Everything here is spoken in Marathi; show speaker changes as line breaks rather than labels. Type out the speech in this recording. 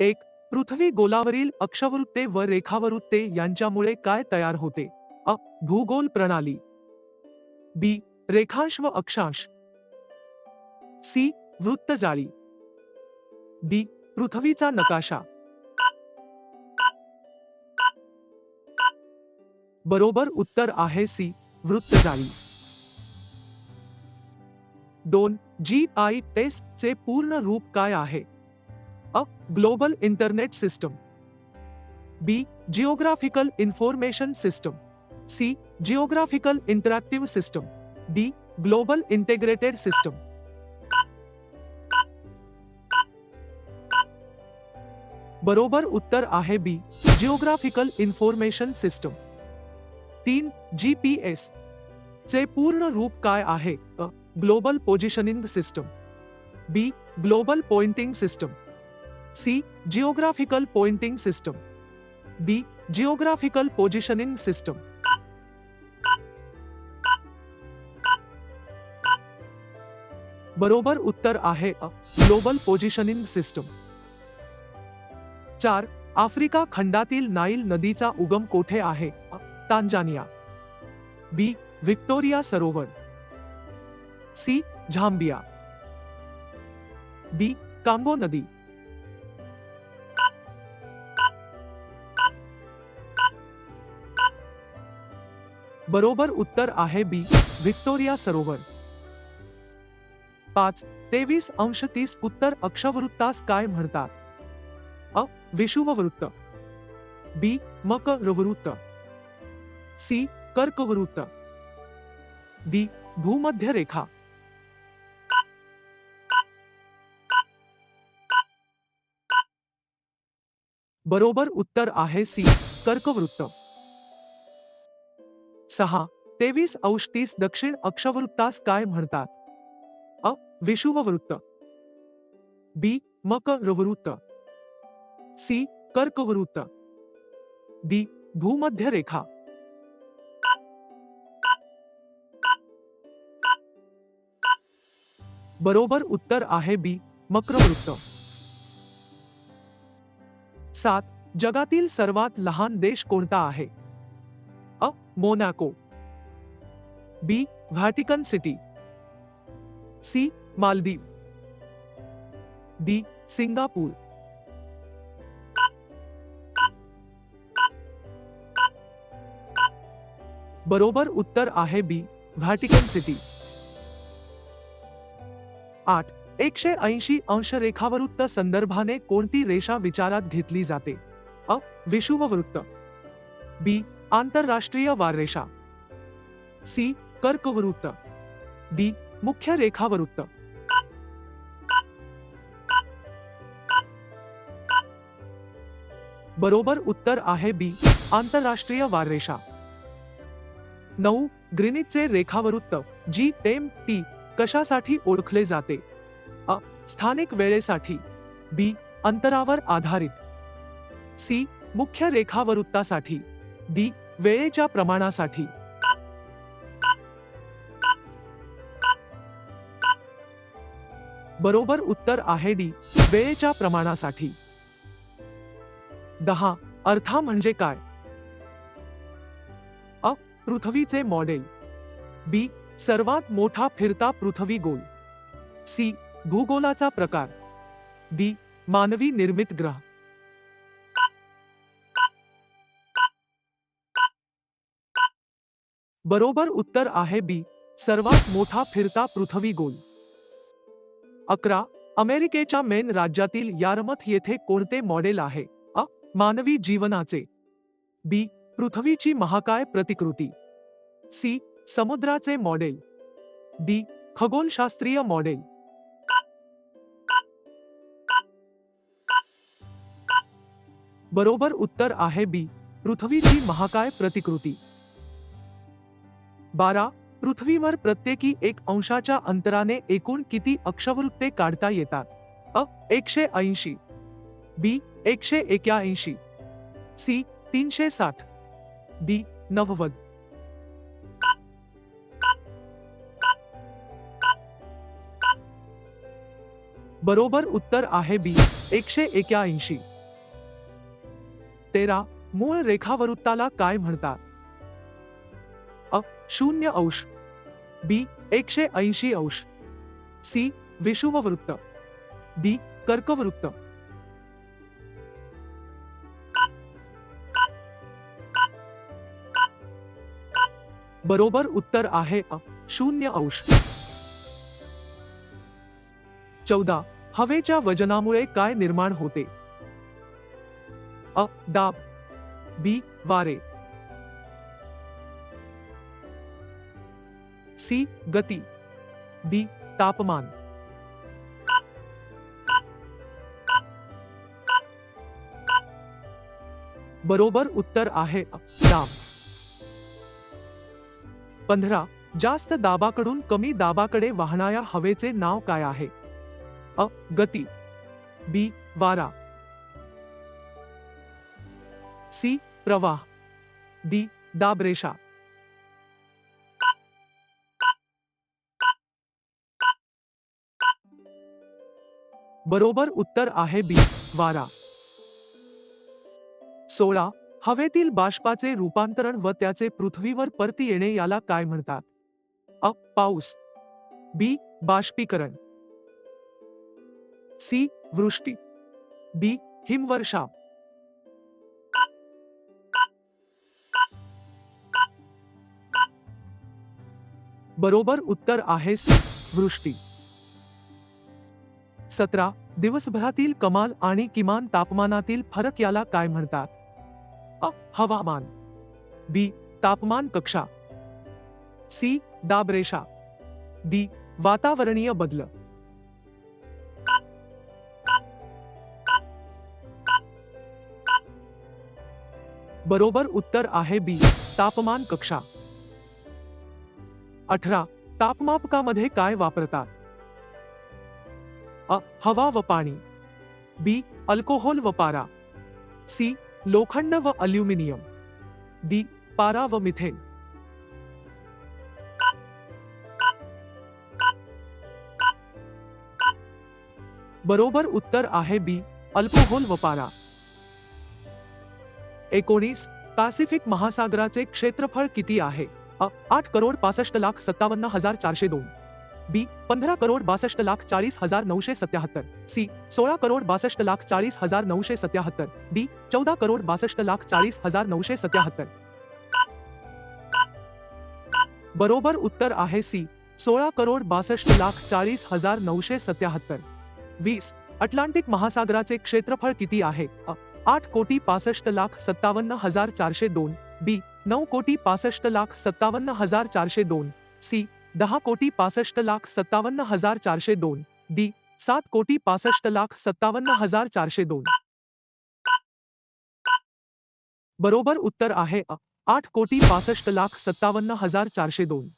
एक पृथ्वी गोलावरील अक्षवृत्ते व रेखावृत्ते यांच्यामुळे काय तयार होते? अ भूगोल प्रणाली. बी रेखांश व अक्षांश. सी वृत्तजाळी. डी पृथ्वीचा नकाशा. बरोबर उत्तर आहे सी वृत्तजाळी. दोन जी आय टेस्ट चे पूर्ण रूप काय आहे? अ global internet system B geographical information system C geographical interactive system D global integrated system बरोबर उत्तर आहे बी जिओग्राफिकल इन्फॉर्मेशन सिस्टम तीन जी पी एस चे पूर्ण रूप काय आहे? अ global positioning system B global pointing system C geographical pointing system D geographical positioning system बरोबर उत्तर आहे ग्लोबल पोझिशनिंग सिस्टम चार, आफ्रिका खंडातील नाईल नदीचा उगम कोठे आहे? तांजानिया. बी, व्हिक्टोरिया सरोवर. C, Zambia. बी कांगो नदी. बरोबर उत्तर आहे बी व्हिक्टोरिया सरोवर. पाच तेवीस अंश तीस उत्तर अक्षवृत्तास काय म्हणतात? अ विषुववृत्त. बी मकरवृत्त. सी कर्कवृत्त. डी भूमध्य रेखा बरोबर उत्तर आहे सी कर्कवृत्त. सहा, तेवीस अंश तीस दक्षिण अक्षवृत्तास काय म्हणतात. अ, विषुववृत्त. बी, मकरवृत्त. सी, कर्कवृत्त. डी भूमध्य रेखा बरोबर उत्तर आहे बी, मक्रवृत्त. सात, जगातील सर्वात लहान देश कोणता आहे? अ, Monaco. B, Vatican City. C, Maldives. D, Singapore. बरोबर उत्तर आहे बी, व्हॅटिकन सिटी। आठ, एकशे ऐंशी अंश रेखावृत्त संदर्भाने कोणती रेषा विचारात घेतली जाते? अ, विषुववृत्त. बी आंतरराष्ट्रीय वाररेषा सी. कर्कवृत्त. डी. मुख्य रेखावृत्त. बरोबर उत्तर आहे बी. आंतरराष्ट्रीय वाररेषा नऊ. ग्रिनिचचे रेखावृत्त जी टेम टी कशासाठी ओळखले जाते? अ. स्थानिक वेळेसाठी. बी. अंतरावर आधारित. सी. मुख्य रेखावृत्तासाठी. डी वेळेच्या प्रमाणासाठी. बरोबर उत्तर आहे डी वेळेच्या प्रमाणासाठी. दहा अर्था म्हणजे काय? अ पृथ्वीचे मॉडेल. बी सर्वात मोठा फिरता पृथ्वी गोल. सी भूगोलाचा प्रकार. डी मानवी निर्मित ग्रह. बरोबर उत्तर आहे बी. सर्वात मोठा फिरता पृथ्वी गोल. अकरा. अमेरिकेच्या मेन राज्यातील यारमथ येथे कोणते मॉडेल आहे? अ. मानवी जीवनाचे. बी. पृथ्वीची महाकाय प्रतिकृती. सी. समुद्राचे मॉडेल. डी. खगोलशास्त्रीय मॉडेल. बरोबर उत्तर आहे बी. पृथ्वीची महाकाय प्रतिकृती. बारा पृथ्वीवर प्रत्येकी एक अंशाच्या अंतराने एकूण किती अक्षवृत्ते काढता येतात? अ एकशे ऐंशी बी एकशे एक्याऐंशी सी तीनशे साठ डी नव्वद. बरोबर उत्तर आहे बी एकशे एक्याऐंशी. तेरा मूळ रेखावृत्ताला काय म्हणतात? अ शून्य अंश. बी एकशे ऐंशी अंश. सी विषुववृत्त. डी कर्कवृत्त. बरोबर उत्तर आहे अ शून्य अंश. चौदा हवेच्या वजनामुळे काय निर्माण होते? अ दाब. बी वारे. सी गती. डी तापमान. बरोबर उत्तर आहे दाब. पंधरा जास्त दाबाकडून कमी दाबाकडे वाहणाऱ्या हवेचे नाव काय आहे? अ गती. बी वारा. सी प्रवाह. डी दाबरेषा बरोबर उत्तर आहे बी वारा. सोळा हवेतील बाष्पाचे रूपांतरण व त्याचे पृथ्वीवर परती येणे याला काय म्हणतात? अ पाऊस. बी बाष्पीकरण. सी वृष्टी. डी हिमवर्षा. बरोबर उत्तर आहे सी वृष्टी. सतरा, दिवसभरातील कमाल आणि किमान तापमानातील फरक याला काय म्हणतात? अ, हवामान. बी, तापमान कक्षा. सी, दाबरेषा. डी, वातावरणीय बदल. बरोबर उत्तर आहे बी, तापमान कक्षा. अठरा, तापमापकामध्ये काय वापरतात? अ हवा व पाणी. बी अल्कोहोल व पारा. सी लोखंड व अल्युमिनियम. डी पारा व मिथेन. बरोबर उत्तर आहे बी अल्कोहोल व पारा. एकोणीस पॅसिफिक महासागराचे क्षेत्रफळ किती आहे? आठ करोड पासष्ट लाख सत्तावन्न हजार चारशे दोन. बी पंधरा करोड बासष्ट लाख चाळीस हज़ार नऊशे सत्याहत्तर। सी सोळा करोड बासष्ट लाख चाळीस हज़ार नऊशे सत्याहत्तर। डी चौदा करोड बासष्ट लाख चाळीस हज़ार नऊशे सत्याहत्तर। बरोबर उत्तर आहे सी सोळा करोड बासष्ट लाख चाळीस हज़ार नऊशे सत्याहत्तर। वीस, अटलांटिक महासागराचे क्षेत्रफळ किती आहे? अ, आठ कोटी पासष्ट लाख सत्तावन्न हज़ार चारशे दोन. बी, नऊ कोटी पासष्ट लाख सत्तावन्न हज़ार चारशे दोन. सी दहा कोटी पासष्ट लाख सत्तावन्न हज़ार चारशे दोन. डी, सात कोटी पासष्ट लाख सत्तावन्न हज़ार चारशे दोन. बरोबर उत्तर आहे आठ कोटी पासष्ट लाख सत्तावन्न हज़ार चारशे दोन.